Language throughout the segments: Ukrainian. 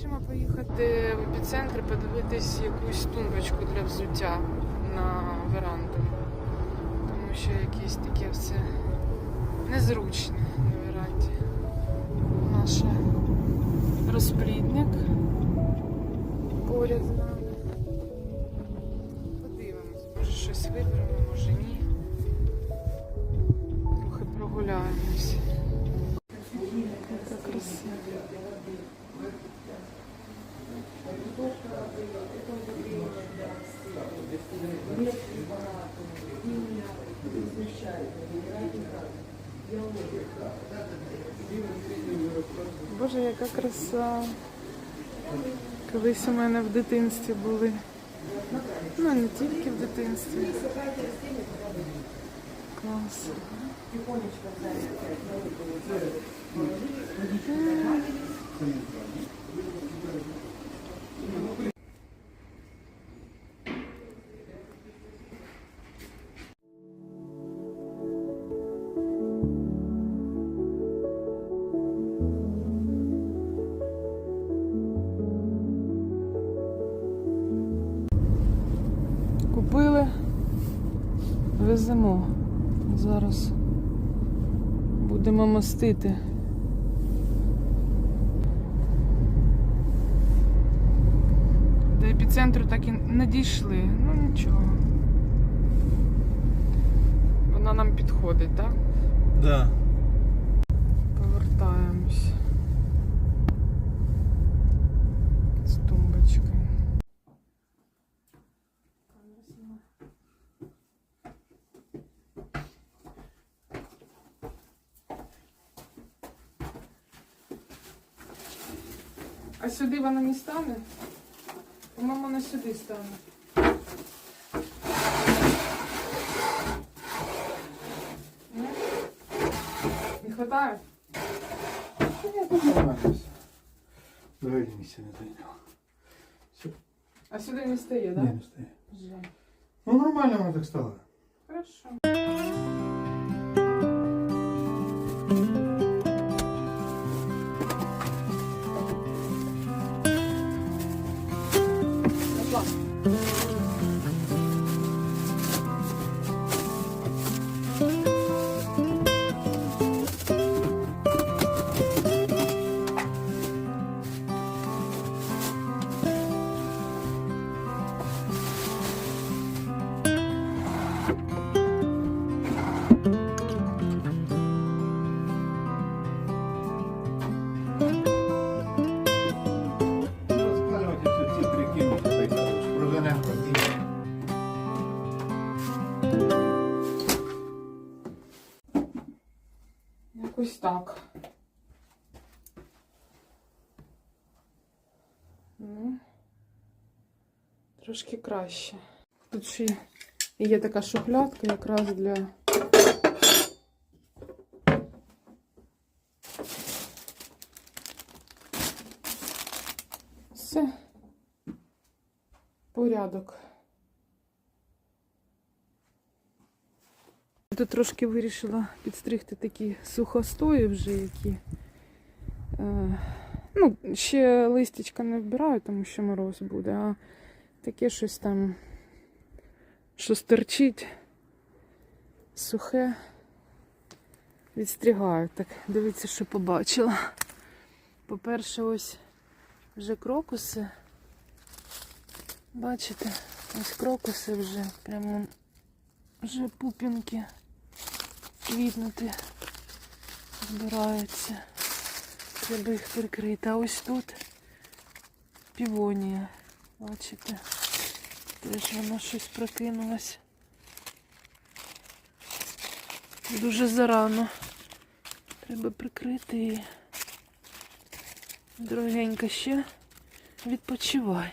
Хочемо поїхати в епіцентр, подивитись якусь тумбочку для взуття на веранду. Тому що якесь таке все незручне на веранді. Наш розплідник поряд з нами. Подивимось, може щось виберемо, може ні. Трохи прогуляємось. Яка Боже, яка краса. Колись у мене в дитинстві були. Ну, не тільки в дитинстві. Клас. Купили, веземо. Зараз будемо мастити. До епіцентру так і не дійшли. Ну нічого. Вона нам підходить, так? Да. Повертаємось. З тумбочкою. А сюди вона не стане? По-моєму, вона сюди стане. Ні? Не хватає? Взагалі місця не зайняв. Все, А сюди не стає, так? ні, не стає. Жаль. Ну нормально воно так стало. Хорошо. Так. Ну, трошки краще. Тут ще є така шухлядка якраз для. Все. Порядок. Тут трошки вирішила підстригти такі сухостої вже, які. Е, ну, ще листячка не вбираю, тому що мороз буде, а таке щось там, що стерчить, сухе. Відстригаю. Так, дивіться, що побачила. По-перше, ось вже крокуси. Бачите, ось крокуси вже прямо вже пупінки квітнути збираються. Треба їх прикрити. А ось тут півонія. Бачите? Теж воно щось прокинулось. Дуже зарано. Треба прикрити її. Дорогенька ще відпочивай.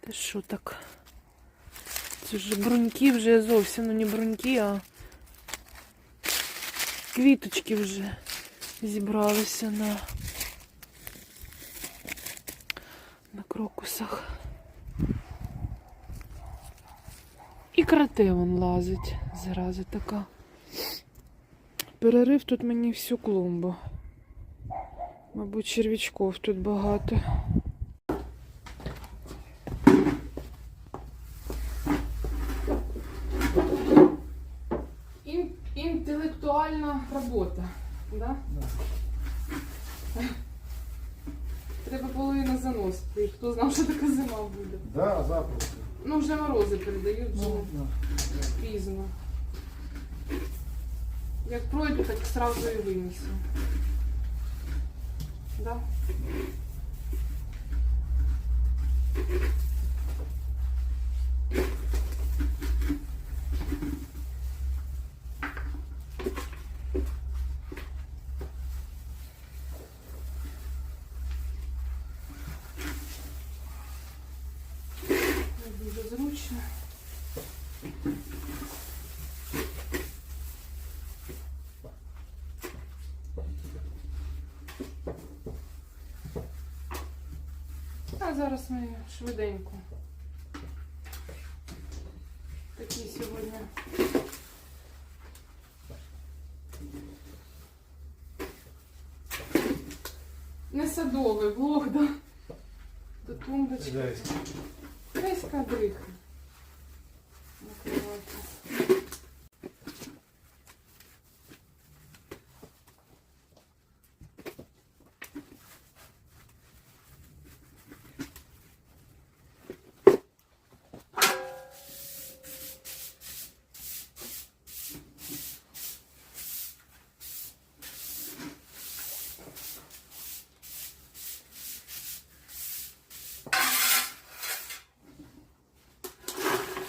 Ти що так? Це вже бруньки вже зовсім, ну не бруньки, а квіточки вже зібралися на, на крокусах. І крате вон лазить, зараза така. Перерив тут мені всю клумбу. Мабуть, черв'ячков тут багато. інтелектуальна робота. Да? Треба половину заносити. Хто знав, що така зима буде. Да, запросто. Ну, вже морози передають, вже Ну, да. пізно. Як пройду, так сразу і винесу. Да? Зараз ми швиденько. Такі сьогодні. Не садовий влог, да? До тумбочки. Десь. Кадриха.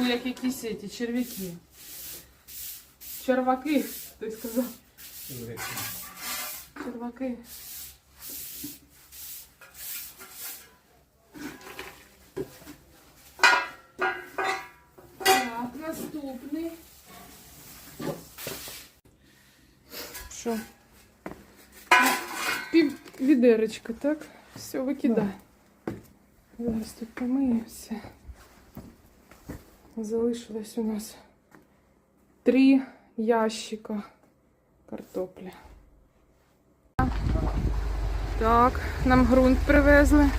Фу, як якісь ці черв'яки. Черваки, ти сказав. Черваки. Так, наступний. Що? Пів відеречка, так? Все, викидай. Зараз тут помию все. Залишилось у нас три ящика картоплі. Так, нам ґрунт привезли.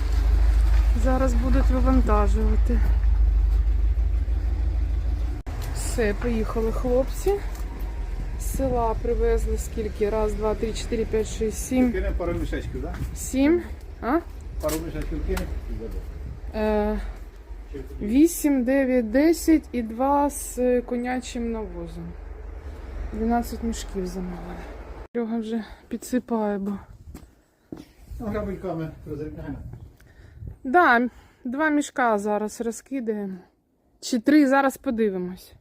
Зараз будуть вивантажувати. Все, поїхали хлопці. З села привезли скільки? Раз, два, три, чотири, п'ять, шість, сім. Кине пару мішечків, так? Сім. А? Пару мішечків кине. Е, 8, 9, 10 і 2 з конячим навозом. 12 мішків замовили. Серега вже підсипає, бо. Ну, грабельками розрікаємо. Да, два мішка зараз розкидаємо. Чи три зараз подивимось.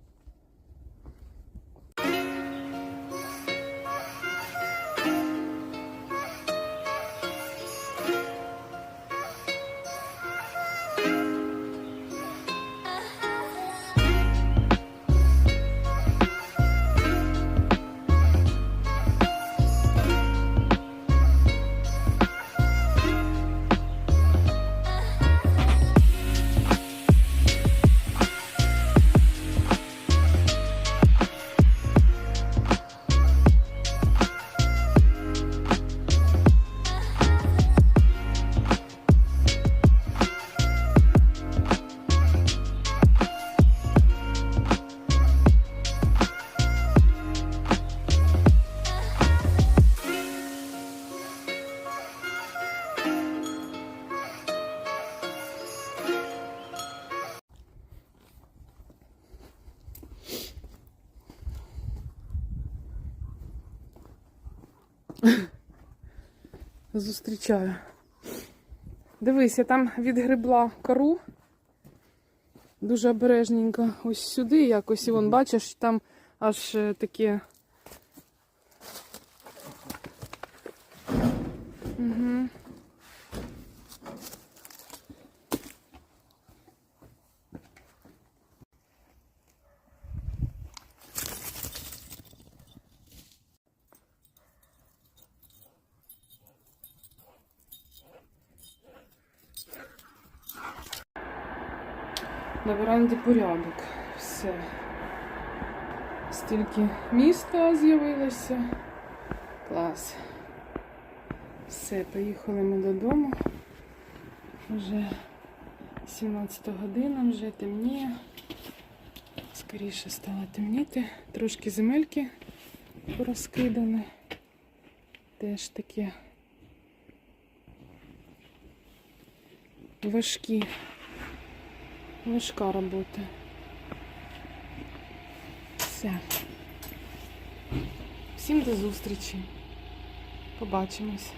Зустрічаю. Дивись, я там відгребла кору. Дуже обережненько. Ось сюди якось. І вон, бачиш, там аж е, таке. На веранді порядок. Все. Стільки міста з'явилося. Клас. Все. Поїхали ми додому. Вже 17 година, вже темніє. Скоріше стало темніти. Трошки земельки порозкидані. Теж таке важкі. Важка робота. Все. Всім до зустрічі. Побачимось.